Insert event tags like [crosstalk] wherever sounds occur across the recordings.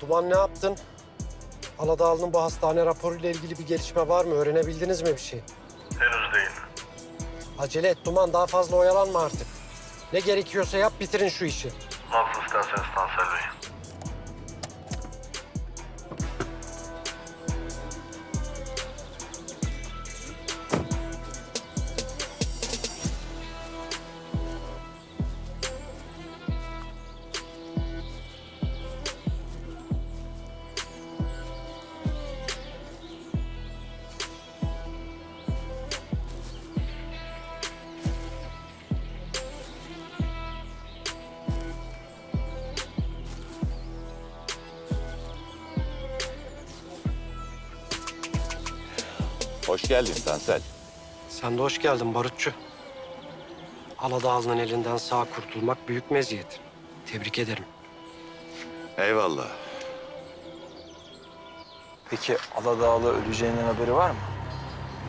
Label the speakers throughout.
Speaker 1: Duman ne yaptın? Aladağlı'nın bu hastane raporuyla ilgili bir gelişme var mı? Öğrenebildiniz mi bir şey?
Speaker 2: Henüz değil.
Speaker 1: Acele et Duman daha fazla oyalanma artık. Ne gerekiyorsa yap bitirin şu işi.
Speaker 2: Nasıl isterseniz Tansel Bey.
Speaker 3: Hoş geldin Tansel.
Speaker 1: Sen de hoş geldin Barutçu. Aladağlı'nın elinden sağ kurtulmak büyük meziyet. Tebrik ederim.
Speaker 3: Eyvallah.
Speaker 4: Peki Aladağlı öleceğinden haberi var mı?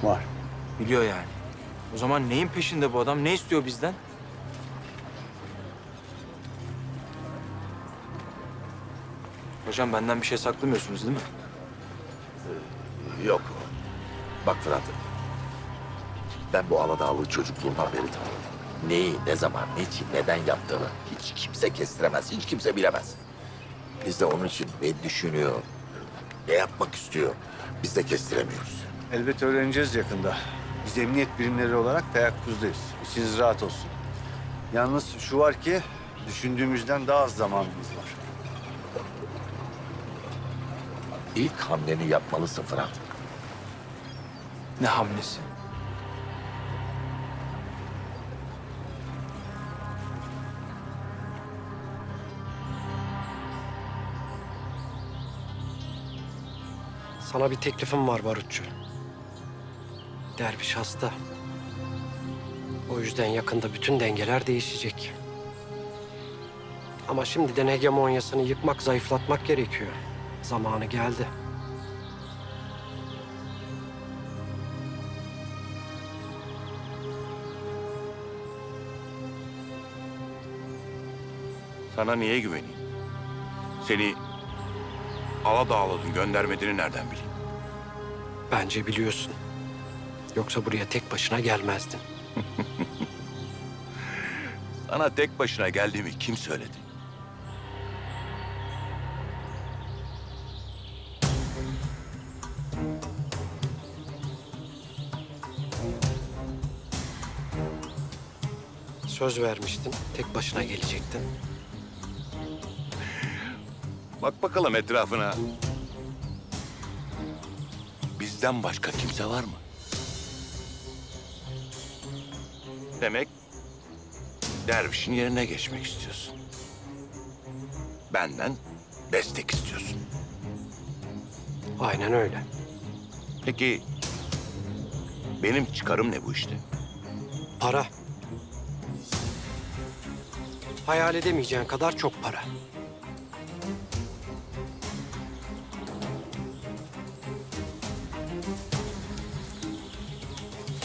Speaker 5: Var.
Speaker 4: Biliyor yani. O zaman neyin peşinde bu adam? Ne istiyor bizden? Hocam benden bir şey saklamıyorsunuz değil mi?
Speaker 3: Yok. Bak Fırat. Ben bu Aladağlı çocukluğumdan beri tanıyorum. Neyi, ne zaman, niçin, neden yaptığını hiç kimse kestiremez, hiç kimse bilemez. Biz de onun için ne düşünüyor, ne yapmak istiyor biz de kestiremiyoruz.
Speaker 5: Elbet öğreneceğiz yakında. Biz emniyet birimleri olarak teyakkuzdayız. İçiniz rahat olsun. Yalnız şu var ki düşündüğümüzden daha az zamanımız var.
Speaker 3: İlk hamleni yapmalısın Fırat.
Speaker 4: Ne hamlesi?
Speaker 1: Sana bir teklifim var Barutçu. Derviş hasta. O yüzden yakında bütün dengeler değişecek. Ama şimdiden hegemonyasını yıkmak, zayıflatmak gerekiyor. Zamanı geldi.
Speaker 6: Sana niye güveneyim? Seni Aladağlı'nın göndermediğini nereden bileyim?
Speaker 1: Bence biliyorsun. Yoksa buraya tek başına gelmezdin. [laughs]
Speaker 6: Sana tek başına geldiğimi kim söyledi?
Speaker 1: Söz vermiştin, tek başına gelecektin.
Speaker 6: Bak bakalım etrafına. Bizden başka kimse var mı? Demek dervişin yerine geçmek istiyorsun. Benden destek istiyorsun.
Speaker 1: Aynen öyle.
Speaker 6: Peki benim çıkarım ne bu işte?
Speaker 1: Para. Hayal edemeyeceğin kadar çok para.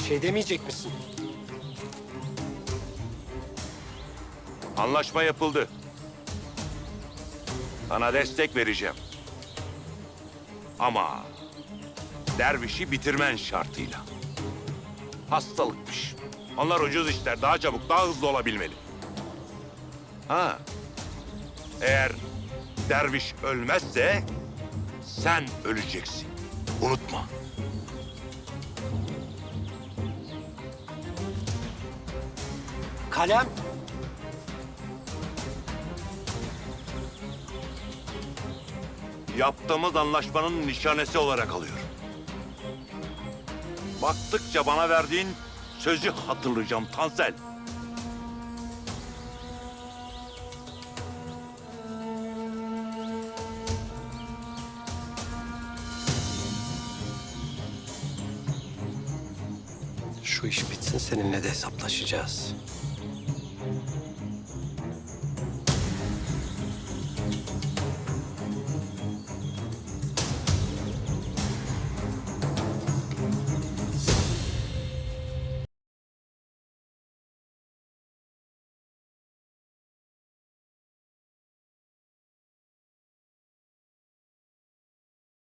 Speaker 1: Şey demeyecek misin?
Speaker 6: Anlaşma yapıldı. Sana destek vereceğim. Ama dervişi bitirmen şartıyla. Hastalıkmış. Onlar ucuz işler. Daha çabuk, daha hızlı olabilmeli. Ha. Eğer derviş ölmezse sen öleceksin. Unutma.
Speaker 1: Kalem.
Speaker 6: Yaptığımız anlaşmanın nişanesi olarak alıyorum. Baktıkça bana verdiğin sözü hatırlayacağım Tansel.
Speaker 1: Şu iş bitsin seninle de hesaplaşacağız.